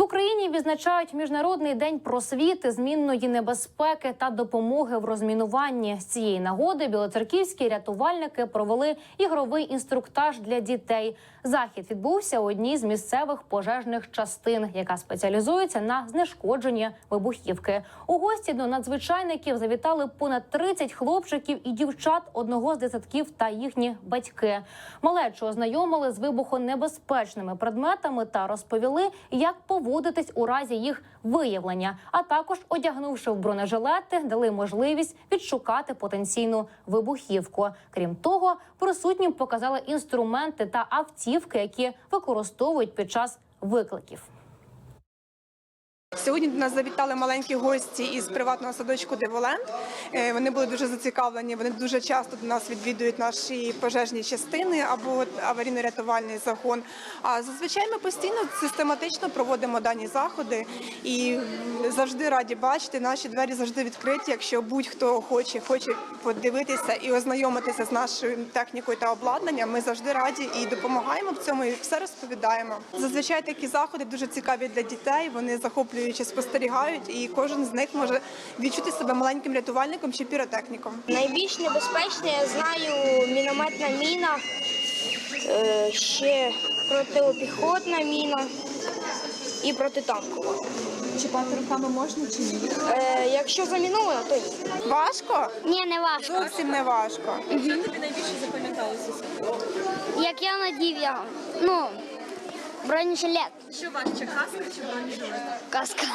В Україні відзначають міжнародний день просвіти, змінної небезпеки та допомоги в розмінуванні. З цієї нагоди білоцерківські рятувальники провели ігровий інструктаж для дітей. Захід відбувся у одній з місцевих пожежних частин, яка спеціалізується на знешкодженні вибухівки. У гості до надзвичайників завітали понад 30 хлопчиків і дівчат одного з дитсадків та їхні батьки. Малечу ознайомили з вибухонебезпечними предметами та розповіли, як поводитись у разі їх виявлення. А також, одягнувши в бронежилети, дали можливість відшукати потенційну вибухівку. Крім того, присутнім показали інструменти та автівки, які використовують під час викликів. Сьогодні до нас завітали маленькі гості із приватного садочку Деволенд. Е, Вони були дуже зацікавлені. Вони дуже часто до нас відвідують наші пожежні частини або аварійно-рятувальний загон. А зазвичай ми постійно систематично проводимо дані заходи і завжди раді бачити. Наші двері завжди відкриті. Якщо будь-хто хоче, хоче подивитися і ознайомитися з нашою технікою та обладнанням, ми завжди раді і допомагаємо в цьому, і все розповідаємо. Зазвичай такі заходи дуже цікаві для дітей. Вони захоплюючи спостерігають, і кожен з них може відчути себе маленьким рятувальником чи піротехніком. Найбільш небезпечне я знаю мінометна міна, е, ще протипіхотна міна і протитанкова. Чіпати руками можна чи ні? Е, Якщо замінована, то ні. Важко? Ні, не важко. Зовсім не важко. Тобі найбільше запам'яталося? Як я надів я, ну, бронежилет, Що важче, каска чи бронежилет? каска.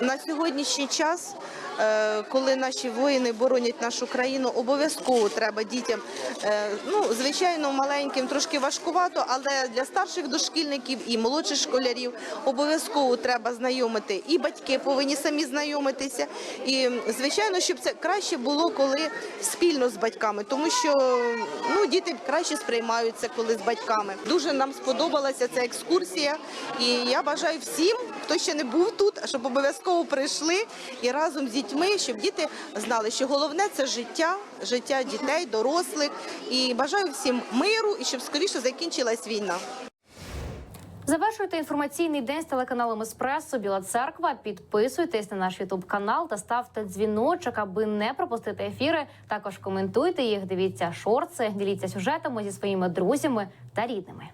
На сьогоднішній час, коли наші воїни боронять нашу країну, обов'язково треба дітям, е, ну звичайно, маленьким трошки важкувато, але для старших дошкільників і молодших школярів обов'язково треба знайомити. І батьки повинні самі знайомитися. І звичайно, щоб це краще було, коли спільно з батьками, тому що ну діти краще сприймаються, коли з батьками. Дуже нам сподобалася ця екскурсія, і я бажаю всім, хто ще не був тут, щоб обов'язково прийшли і разом з дітьми, щоб діти знали, що головне це життя, життя дітей, дорослих. І бажаю всім миру і щоб скоріше закінчилась війна. Завершуйте інформаційний день з телеканалом Еспресо Біла Церква. Підписуйтесь на наш Ютуб канал та ставте дзвіночок, аби не пропустити ефіри. Також коментуйте їх, дивіться шорти, діліться сюжетами зі своїми друзями та рідними.